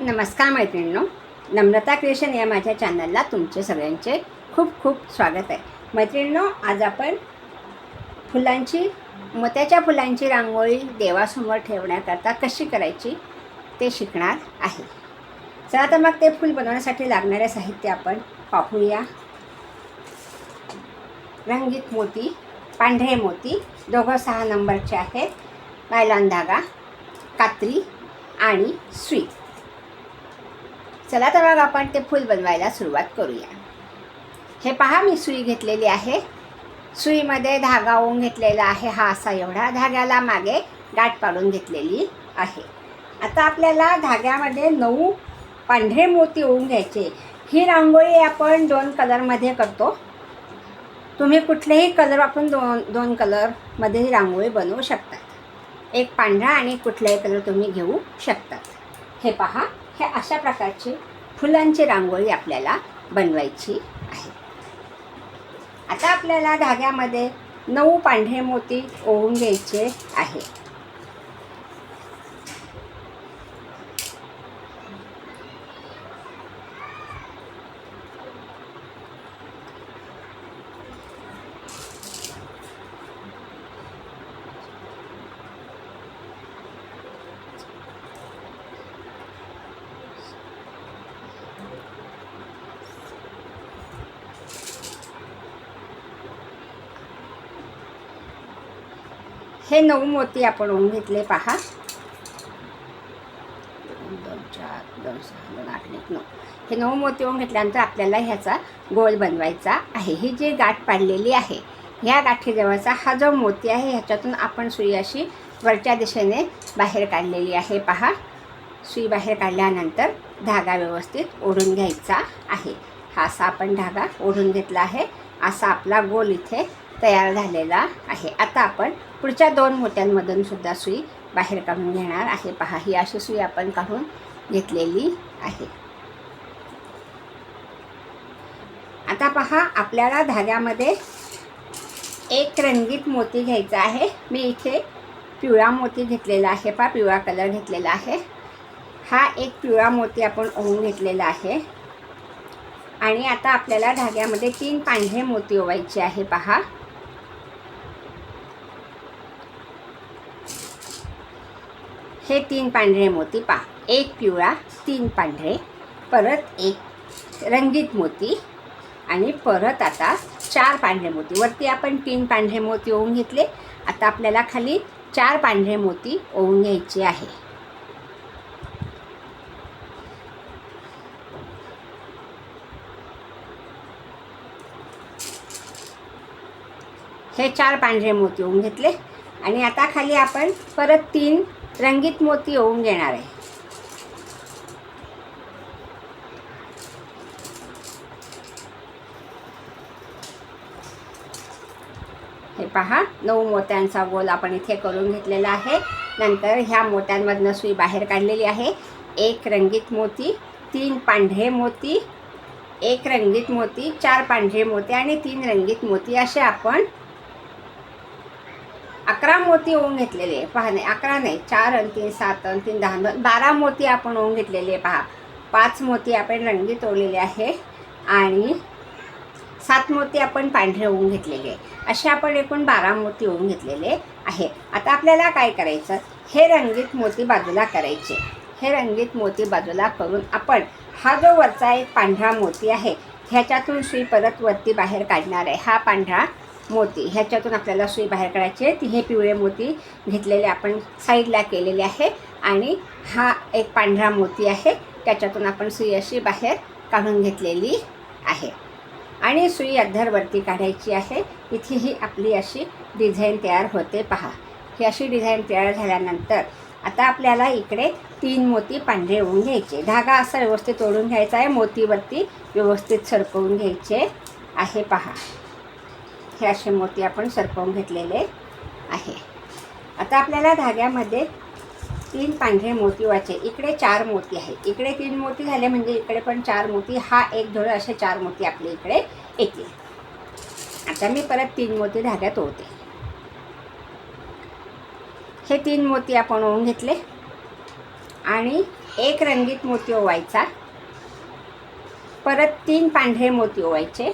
नमस्कार मैत्रिणींनो नम्रता क्रिएशन या माझ्या चॅनलला तुमचे सगळ्यांचे खूप खूप स्वागत आहे. मैत्रिणींनो आज आपण फुलांची मोत्याच्या फुलांची रांगोळी देवासमोर ठेवण्याकरता कशी करायची ते शिकणार आहे. चला तर मग ते फूल बनवण्यासाठी लागणारे साहित्य आपण पाहूया रंगीत मोती पांढरे मोती दोघं सहा नंबरचे आहेत. नायलॉन धागा कात्री आणि सुई चला तर मग आपण ते फूल बनवायला सुरुवात करूया. हे पहा मी सुई घेतलेली आहे. सुईमध्ये धागा ओवून घेतलेला आहे. हा असा एवढा धाग्याला मागे गाठ पाडून घेतलेली आहे. आता आपल्याला धाग्यामध्ये नऊ पांढरे मोती ओवून घ्यायचे. ही रांगोळी आपण दोन कलरमध्ये करतो. तुम्ही कुठलेही कलर वापरून दोन दोन कलरमध्ये ही रांगोळी बनवू शकतात. एक पांढरा आणि कुठलाही कलर तुम्ही घेऊ शकतात. हे पहा. हे अशा प्रकारची फुलांची रांगोळी आपल्याला बनवायची आहे. आता आपल्याला धाग्यामध्ये नऊ पांढरे मोती ओवून घ्यायचे आहे. हे नऊ मोती आपण होऊन घेतले पहा. दोन दोन चार दोन सहा दोन आठ एक नऊ. हे नऊ मोती होऊन घेतल्यानंतर आपल्याला ह्याचा गोल बनवायचा आहे. ही जी गाठ पाडलेली आहे ह्या गाठीजवळचा हा जो मोती आहे ह्याच्यातून आपण सुई अशी वरच्या दिशेने बाहेर काढलेली आहे पहा. सुई बाहेर काढल्यानंतर धागा व्यवस्थित ओढून घ्यायचा आहे. हा असा आपण धागा ओढून घेतला आहे. असा आपला गोल इथे तयार झालेला आहे. आता आपण पुढच्या दोन मोत्यांमधून सुद्धा सुई बाहेर काढून घेणार आहे. पहा ही अशी सुई आपण काढून घेतलेली आहे. आता पहा आपल्याला धाग्यामध्ये एक रंगीत मोती घ्यायचा आहे. मी इथे पिवळा मोती घेतलेला आहे. पहा पिवळा कलर घेतलेला आहे. हा एक पिवळा मोती आपण ओवून घेतलेला आहे. आणि आता आपल्याला धाग्यामध्ये तीन पांढरे मोती ओवायचे आहे पहा. हे तीन पांढरे मोती पहा. एक पिवळा तीन पांढरे परत एक रंगीत मोती आणि परत आता चार पांढरे मोती. वरती आपण तीन पांढरे मोती ओवून घेतले. आता आपल्याला खाली चार पांढरे मोती ओवून घ्यायचे आहे. हे चार पांढरे मोती होऊन घेतले. आणि आता खाली आपण परत तीन रंगीत मोती होऊन घेणार आहे. हे पहा नऊ मोत्यांचा गोल आपण इथे करून घेतलेला आहे. नंतर ह्या मोत्यांमधनं सुई बाहेर काढलेली आहे. एक रंगीत मोती तीन पांढरे मोती एक रंगीत मोती चार पांढरे मोती आणि तीन रंगीत मोती असे आपण अकरा मोती ओवून घेतलेले आहे. पहा नाही अकरा नाही चार आणि तीन सात आणि तीन दहा दोन बारा मोती आपण ओवून घेतलेले आहे पहा. पाच मोती आपण रंगीत ओवलेले आहे आणि सात मोती आपण पांढरे ओवून घेतलेले असे आपण एकूण बारा मोती ओवून घेतलेले आहे. आता आपल्याला काय करायचं? हे रंगीत मोती बाजूला करायचे. हे रंगीत मोती बाजूला करून आपण हा जो वरचा एक पांढरा मोती आहे ह्याच्यातून सुई परत वरती बाहेर काढणार आहे. हा पांढरा मोती. ह्याच्यातून आपल्याला सुई बाहेर काढायची आहे. ती हे पिवळे मोती घेतलेले आपण साईडला केलेले आहे. आणि हा एक पांढरा मोती आहे. त्याच्यातून आपण सुई अशी बाहेर काढून घेतलेली आहे. आणि सुई अद्धरवरती काढायची आहे. इथे ही आपली अशी डिझाईन तयार होते पहा. ही अशी डिझाईन तयार झाल्यानंतर आता आपल्याला इकडे तीन मोती पांढरे होऊन घ्यायचे. धागा असा व्यवस्थित ओढून घ्यायचा आहे. मोतीवरती व्यवस्थित सरकवून घ्यायचे आहे पहा. हे असे मोती आपण सरपवून घेतलेले आहे. आता आपल्याला धाग्यामध्ये तीन पांढरे मोती व्हायचे. इकडे चार मोती आहे. इकडे तीन मोती झाले म्हणजे इकडे पण चार मोती. हा एक धोळ असे चार मोती आपल्या इकडे येतील. आता मी परत तीन मोती धाग्यात ओळते हे तीन मोती आपण ओवून घेतले. आणि एक रंगीत मोती ओवायचा. परत तीन पांढरे मोती ओवायचे.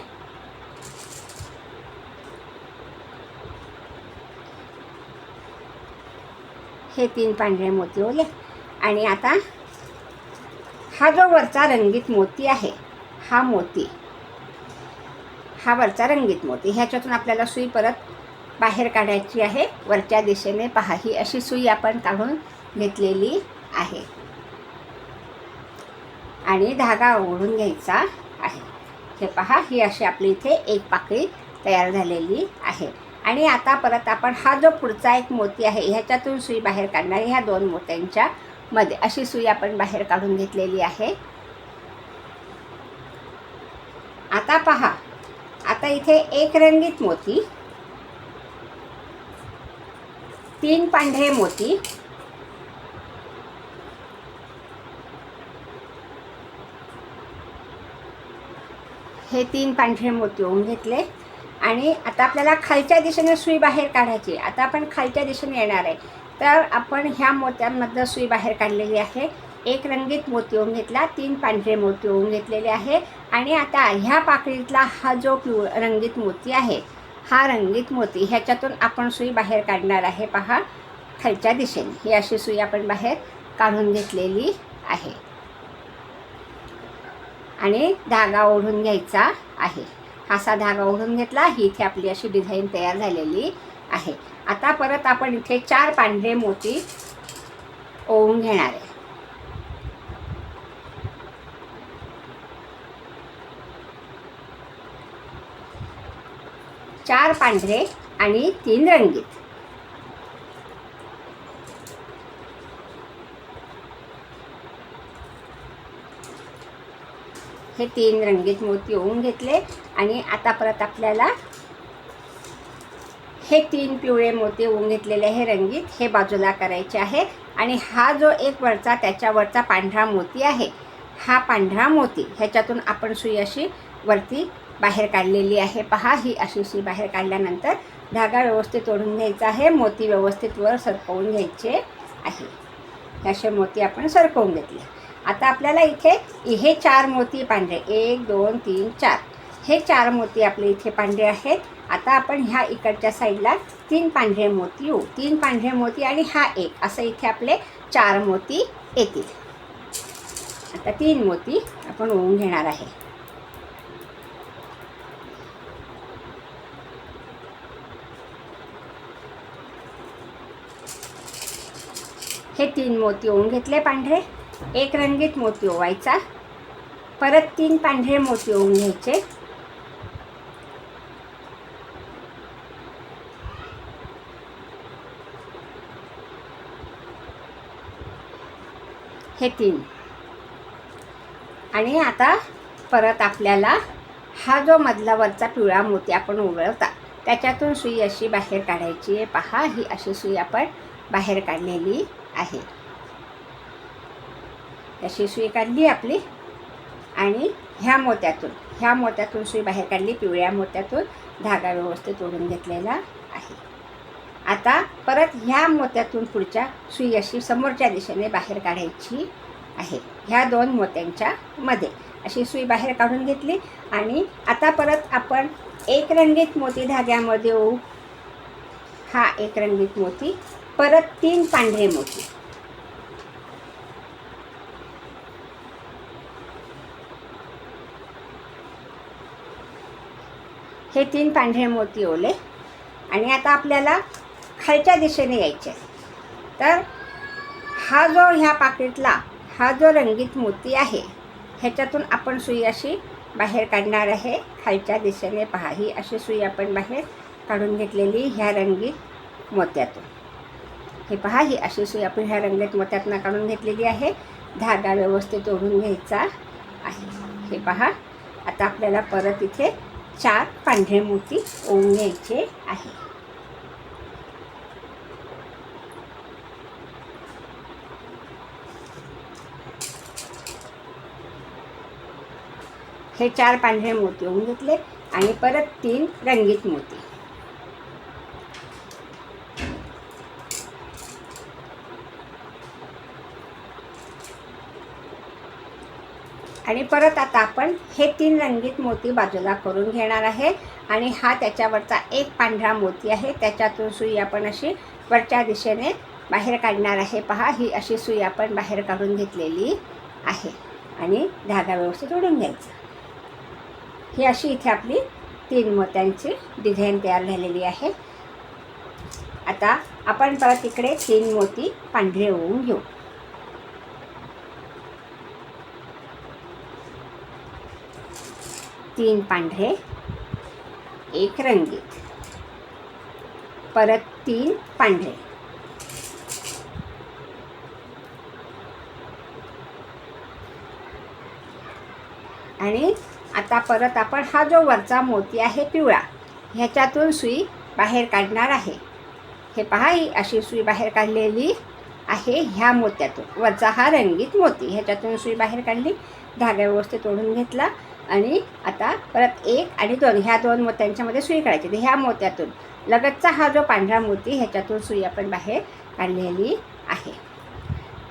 हे तीन पांढरे मोती ओले आणि आता हा जो वरचा रंगीत मोती आहे हा मोती हा वरचा रंगीत मोती ह्याच्यातून आपल्याला सुई परत बाहेर काढायची आहे. वरच्या दिशेने पहा ही अशी सुई आपण काढून घेतलेली आहे. आणि धागा ओढून घ्यायचा आहे. हे पहा ही अशी आपली इथे एक पाकळी तयार झालेली आहे. आणि आता परत आपण हा जो पुढचा एक मोती आहे ह्याच्यातून सुई बाहेर काढणार ह्या दोन मोत्यांच्या मध्ये. अशी सुई आपण बाहेर काढून घेतलेली आहे. आता पहा आता इथे एक रंगीत मोती तीन पांढरे मोती हे तीन पांढरे मोती होऊन घेतले. आणि आता आपल्याला खालच्या दिशेने सुई बाहेर काढायची आता आपण खालच्या दिशेने येणार आहे. तर आपण ह्या मोत्यांमधनं सुई बाहेर काढलेली आहे. एक रंगीत मोती होऊन घेतला तीन पांढरे मोती होऊन घेतलेले आहे. आणि आता ह्या पाकळीतला हा जो पिव रंगीत मोती आहे हा रंगीत मोती ह्याच्यातून आपण सुई बाहेर काढणार आहे पहा. खालच्या दिशेने ही अशी सुई आपण बाहेर काढून घेतलेली आहे. आणि धागा ओढून घ्यायचा आहे. असा धागा ओढून घेतला. ही इथे आपली अशी डिझाईन तयार झालेली आहे. आता परत आपण इथे चार पांढरे मोती ओवून घेणार आहे. चार पांढरे आणि तीन रंगीत. हे तीन रंगीत मोती होऊन घेतले. आणि आता परत आपल्याला हे तीन पिवळे मोती होऊन घेतलेले हे रंगीत हे बाजूला करायचे आहे. आणि हा जो एक वरचा त्याच्यावरचा पांढरा मोती आहे. हा पांढरा मोती ह्याच्यातून आपण सुई अशी वरती बाहेर काढलेली आहे. पहा ही अशी सुई बाहेर काढल्यानंतर धागा व्यवस्थित ओढून घ्यायचा आहे. मोती व्यवस्थित वर सरकवून घ्यायचे आहे. असे मोती आपण सरकवून घेतले. आता आपल्याला इथे हे चार मोती पांढरे. एक दोन तीन चार. हे चार मोती आपले इथे पांढरे आहेत. आता आपण ह्या इकडच्या साईडला तीन पांढरे मोती येऊ. तीन पांढरे मोती आणि हा एक. असं इथे आपले चार मोती येतील. आता तीन मोती आपण ओवून घेणार आहे. हे तीन मोती ओवून घेतले पांढरे. एक रंगीत मोती ओवायचा. परत तीन पांढरे मोती ओवून घ्यायचे. हे तीन. आणि आता परत आपल्याला हा जो मधला वरचा पिवळा मोती आपण उघडता त्याच्यातून सुई अशी बाहेर काढायची आहे. पहा ही अशी सुई आपण बाहेर काढलेली आहे. अशी सुई काढली आपली. आणि ह्या मोत्यातून ह्या मोत्यातून सुई बाहेर काढली पिवळ्या मोत्यातून धागा व्यवस्थित ओढून घेतलेला आहे. आता परत ह्या मोत्यातून पुढच्या सुई अशी समोरच्या दिशेने बाहेर काढायची आहे. ह्या दोन मोत्यांच्या मध्ये अशी सुई बाहेर काढून घेतली आणि आता परत आपण एक रंगीत मोती धाग्यामध्ये येऊ हा एक रंगीत मोती परत तीन पांढरे मोती. हे तीन पांढरे मोती ओले. आणि आता आपल्याला खालच्या दिशेने यायचे तर हा जो ह्या पाकिटला हा जो रंगीत मोती आहे ह्याच्यातून आपण सुई अशी बाहेर काढणार आहे. खालच्या दिशेने पहा ही अशी सुई आपण बाहेर काढून घेतलेली ह्या रंगीत मोत्यातून. हे पहा ही अशी सुई आपण ह्या रंगीत मोत्यातनं काढून घेतलेली आहे. धागा व्यवस्थित ओढून घ्यायचा आहे. हे पहा आता आपल्याला परत इथे चार पांढरे मोती ओवून घ्यायचे आहे. हे चार पांढरे मोती होऊन घेतले आणि परत तीन रंगीत मोती. आणि परत आता आपण हे तीन रंगीत मोती बाजूला करून घेणार आहे. आणि हा त्याच्यावरचा एक पांढरा मोती आहे. त्याच्यातून सुई आपण अशी वरच्या दिशेने बाहेर काढणार आहे. पहा ही अशी सुई आपण बाहेर काढून घेतलेली आहे. आणि धागा व्यवस्थित ओढून घ्यायचा. ही अशी इथे आपली तीन मोत्यांची डिझाईन तयार झालेली आहे. आता आपण परत इकडे तीन मोती पांढरे होऊन घेऊ. तीन पांढरे एक रंगीत. परत तीन पांढरे. आणि आता परत आपण हा जो वरचा मोती आहे पिवळा ह्याच्यातून सुई बाहेर काढणार आहे. हे पहा ही अशी सुई बाहेर काढलेली आहे ह्या मोत्यातून. वरचा हा रंगीत मोती ह्याच्यातून सुई बाहेर काढली धागा व्यवस्थित ओढून घेतला. आणि आता परत एक आणि दोन ह्या दोन मोत्यांच्यामध्ये सुई काढायची. तर ह्या मोत्यातून लगतचा हा जो पांढरा मोती ह्याच्यातून सुई आपण बाहेर काढलेली आहे.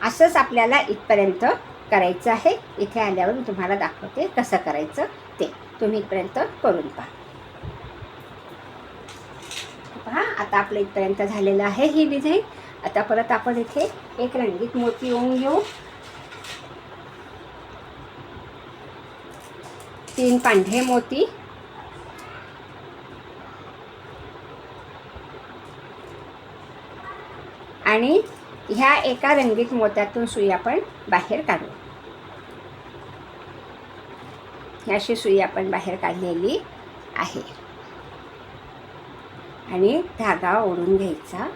असंच आपल्याला इथपर्यंत करायचं आहे. इथे आल्यावर मी तुम्हाला दाखवते कसं करायचं ते. तुम्ही इथपर्यंत करून पहा. पहा आता आपलं इथपर्यंत झालेलं आहे ही डिझाईन. आता परत आपण इथे एक रंगीत मोती येऊन घेऊ. तीन पांढरे मोती. आणि ह्या एका रंगीत मोत्यातून सुई आपण बाहेर काढू. ह्याशी सुई आपण बाहेर काढलेली आहे. आणि धागा ओढून घ्यायचा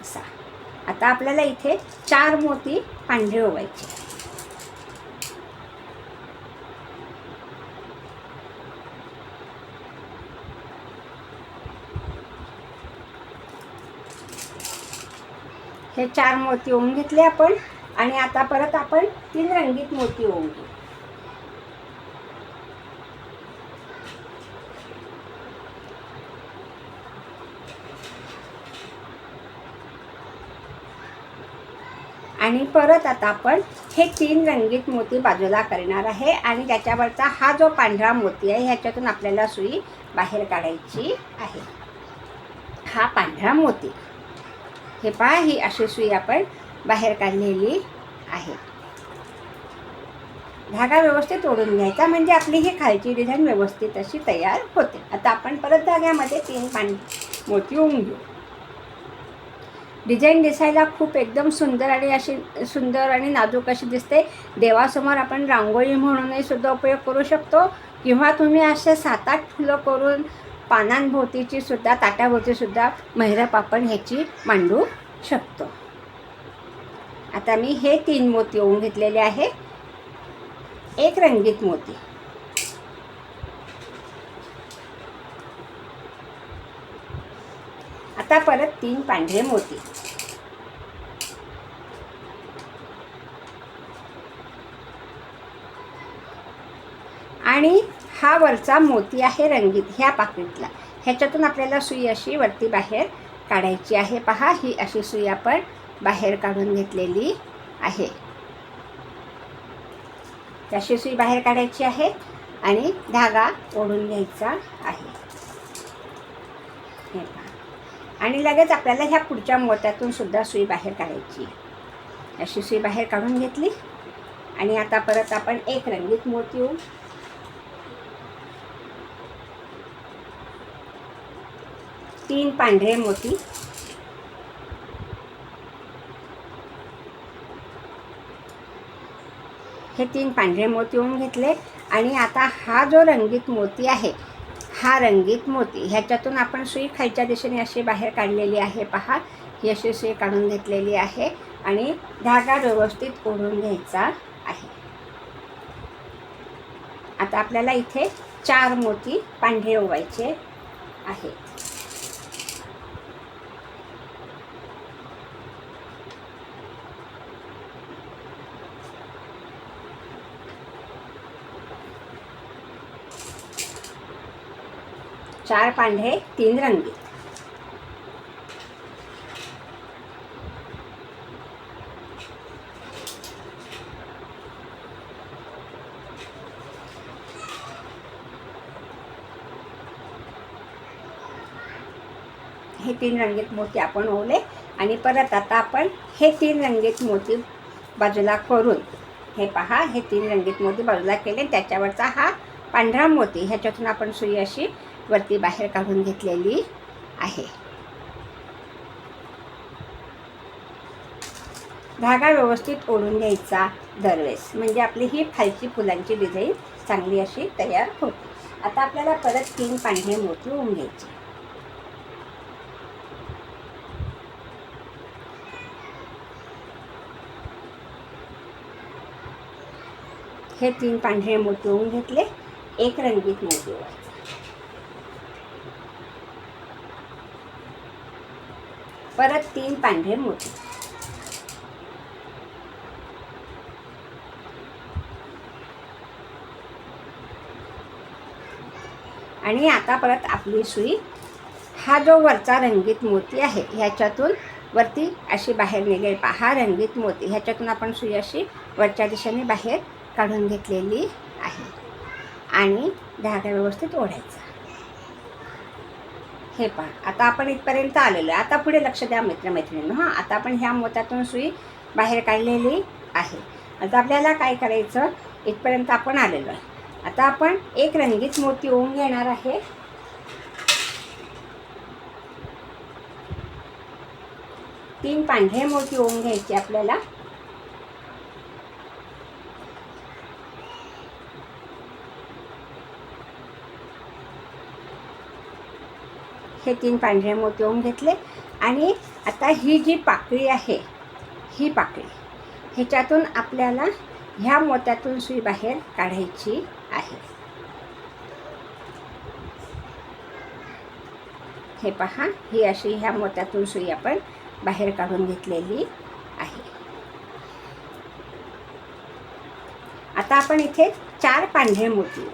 असा. आता आपल्याला इथे चार मोती पांढरे ओवायचे हे चार मोती ओवून घेतले आपण. आणि आता परत आपण तीन रंगीत मोती ओवून घेऊ. आणि परत आता आपण हे तीन रंगीत मोती बाजूला करणार आहे. आणि त्याच्यावरचा हा जो पांढरा मोती आहे ह्याच्यातून आपल्याला सुई बाहेर काढायची आहे. हा पांढरा मोती. हे पहा ही अशी सुई आपण बाहेर काढलेली आहे. धागा व्यवस्थित ओढून घ्यायचा म्हणजे आपली ही खालची डिझाईन व्यवस्थित अशी तयार होते. आता आपण परत धाग्यामध्ये तीन पान मोती होऊन घेऊ. डिझाईन दिसायला खूप एकदम सुंदर आणि अशी सुंदर आणि नाजूक अशी दिसते. देवासमोर आपण रांगोळी म्हणूनही सुद्धा उपयोग करू शकतो. किंवा तुम्ही असे सात आठ फुलं करून पानांभोवतीची सुद्धा ताटाभोवती सुद्धा महिरप आपण ह्याची मांडू शकतो. आता मी हे तीन मोती ओवून घेतलेले आहे. एक रंगीत मोती. आता परत तीन पांढरे मोती. आणि हा वरचा मोती आहे रंगीत ह्या पाकिटला. ह्याच्यातून आपल्याला सुई अशी वरती बाहेर काढायची आहे. पहा ही अशी सुई आपण बाहेर काढून घेतलेली आहे. तशी सुई बाहेर काढायची आहे आणि धागा ओढून घ्यायचा आहे. हे आणि लगेच आपल्याला ह्या पुढच्या मोत्यातून सुद्धा सुई बाहेर काढायची. आहे अशी सुई बाहेर काढून घेतली आणि आता परत आपण एक रंगीत मोती तीन पांढरे मोती. हे तीन पांढरे मोती होऊन घेतले आणि आता हा जो रंगीत मोती आहे हा रंगीत मोती ह्याच्यातून आपण सुई खालच्या दिशेने अशी बाहेर काढलेली आहे पहा. ही अशी सुई काढून घेतलेली आहे आणि धागा व्यवस्थित ओढून घ्यायचा आहे. आता आपल्याला इथे चार मोती पांढरे ओवायचे आहेत. चार पांढरे तीन रंगी. हे तीन रंगीत मोती आपण ओवले आणि परत आता आपण हे तीन रंगीत मोती बाजूला करून हे पहा हे तीन रंगीत मोती बाजूला केले त्याच्यावरचा हा पांढरा मोती ह्याच्यातून आपण सुई अशी वरती बाहेर काढून घेतलेली आहे. धागा व्यवस्थित ओढून घ्यायचा दरवेळेस. म्हणजे आपली ही खालची फुलांची डिझाईन चांगली अशी तयार होते. आता आपल्याला परत तीन पांढरे मोती होऊन घ्यायचे. हे तीन पांढरे मोती होऊन घेतले. एक रंगीत मोती परत तीन पांढरे मोती. आणि आता परत आपली सुई. हा जो वरचा रंगीत मोती आहे ह्याच्यातून वरती अशी बाहेर निघेल पहा हा रंगीत मोती. ह्याच्यातून आपण सुई अशी वरच्या दिशेने बाहेर काढून घेतलेली आहे. आणि धागा व्यवस्थित ओढायचा. हे पहा आता आपण इथपर्यंत आलेलो आहे. आता पुढे लक्ष द्या मित्रमैत्रिणींनो हां. आता आपण ह्या मोत्यातून सुई बाहेर काढलेली आहे. आता आपल्याला काय करायचं? इथपर्यंत आपण आलेलो आहे. आता आपण एक रंगीत मोती ओवून घेणार आहे. तीन पांढरे मोती ओवून घ्यायची आपल्याला. हे तीन पांढरे मोती होऊन घेतले. आणि आता ही जी पाकळी आहे ही पाकळी ह्याच्यातून आपल्याला ह्या मोत्यातून सुई बाहेर काढायची आहे. हे पहा ही अशी ह्या मोत्यातून सुई आपण बाहेर काढून घेतलेली आहे. आता आपण इथे चार पांढरे मोती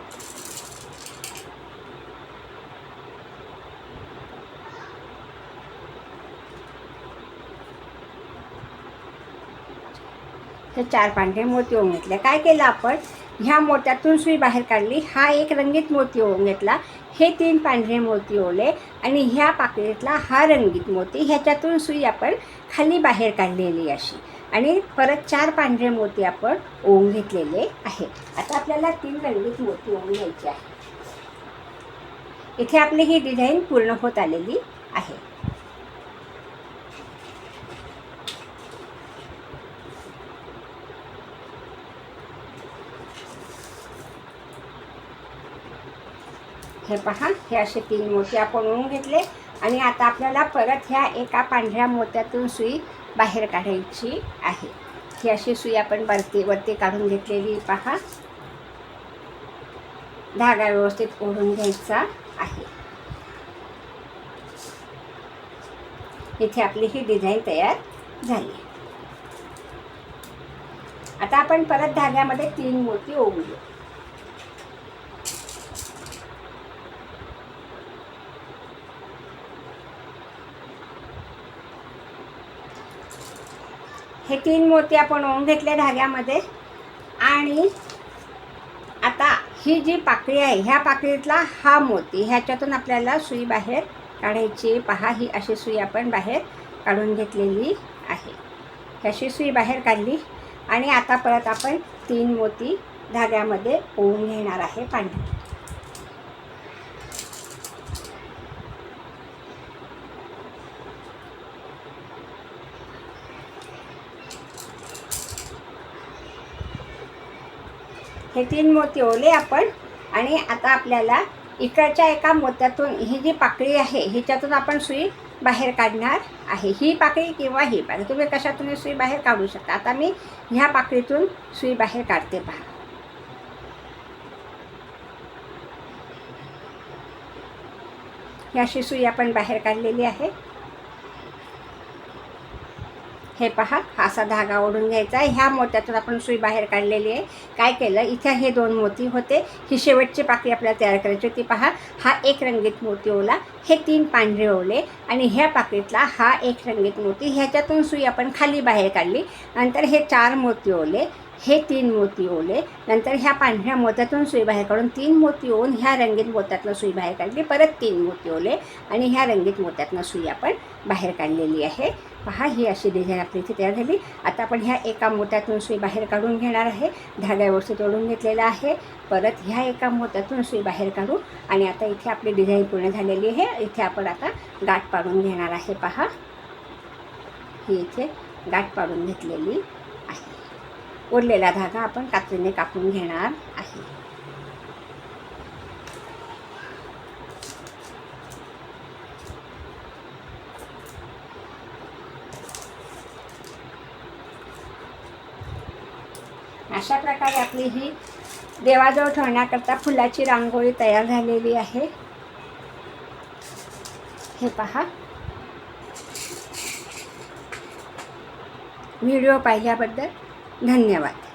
हे चार पांढरे मोती ओवून घेतले. काय केलं आपण? ह्या मोत्यातून सुई बाहेर काढली. हा एक रंगीत मोती ओवून घेतला. हे तीन पांढरे मोती ओले आणि ह्या पाकळीतला हा रंगीत मोती. ह्याच्यातून सुई आपण खाली बाहेर काढलेली अशी. आणि परत चार पांढरे मोती आपण ओवून घेतलेले आहे आता आपल्याला तीन रंगीत मोती ओवून घ्यायचे आहे इथे आपली ही डिझाईन पूर्ण होत आलेली आहे. हे पहा हे असे तीन मोती आपण ओळून घेतले. आणि आता आपल्याला परत ह्या एका पांढऱ्या मोत्यातून सुई बाहेर काढायची आहे. ही अशी सुई आपण वरती वरती काढून घेतलेली पहा. धागा व्यवस्थित ओढून घ्यायचा आहे. इथे आपली ही डिझाईन तयार झाली. आता आपण परत धाग्यामध्ये तीन मोती ओवून हे तीन मोती आपण ओवून घेतले धाग्यामध्ये. आणि आता ही जी पाकळी आहे ह्या पाकळीतला हा मोती ह्याच्यातून आपल्याला सुई बाहेर काढायची पहा ही अशी सुई आपण बाहेर काढून घेतलेली आहे. अशी सुई बाहेर काढली. आणि आता परत आपण तीन मोती धाग्यामध्ये ओवून घेणार आहे पांढरे. हे तीन मोती ओले आपण. आणि आता आपल्याला इकडच्या एका मोत्यातून ही जी पाकळी आहे हिच्यातून आपण सुई बाहेर काढणार आहे. ही पाकळी किंवा ही पाकळी तुम्ही कशातून सुई बाहेर काढू शकता? आता मी ह्या पाकळीतून सुई बाहेर काढते पहा. ही अशी सुई आपण बाहेर काढलेली आहे. हे पहा हा असा धागा ओढून घ्यायचा आहे. ह्या मोत्यातून आपण सुई बाहेर काढलेली आहे. काय केलं? इथे हे दोन मोती होते. ही शेवटची पाकळी आपल्याला तयार करायची होती. पहा हा एक रंगीत मोती ओला हे तीन पांढरे ओले आणि ह्या पाकळीतला हा एक रंगीत मोती. ह्याच्यातून सुई आपण खाली बाहेर काढली. नंतर हे चार मोती ओले हे तीन मोती ओले. नंतर ह्या पांढऱ्या मोत्यातून सुई बाहेर काढून तीन मोती ओवून ह्या रंगीत मोत्यातनं सुई बाहेर काढली. परत तीन मोती ओले आणि ह्या रंगीत मोत्यातनं सुई आपण बाहेर काढलेली आहे. पहा ही अशी डिझाईन आपली इथे तयार झाली. आता आपण ह्या एका मोत्यातून सुई बाहेर काढून घेणार आहे. धाग्यावरती तोडून घेतलेलं घेतलेला आहे. परत ह्या एका मोत्यातून सुई बाहेर काढू. आणि आता इथे आपली डिझाईन पूर्ण झालेली आहे. इथे आपण आता गाठ पाडून घेणार आहे. पहा ही इथे गाठ पाडून घेतलेली. उरलेला धागा आपण कात्रीने कापून घेणार आहे. अशा प्रकारे आपली ही देवाजवळ ठेवण्याकरता फुलाची रांगोळी तयार झालेली आहे. हे पहा. व्हिडिओ पाहिल्याबद्दल धन्यवाद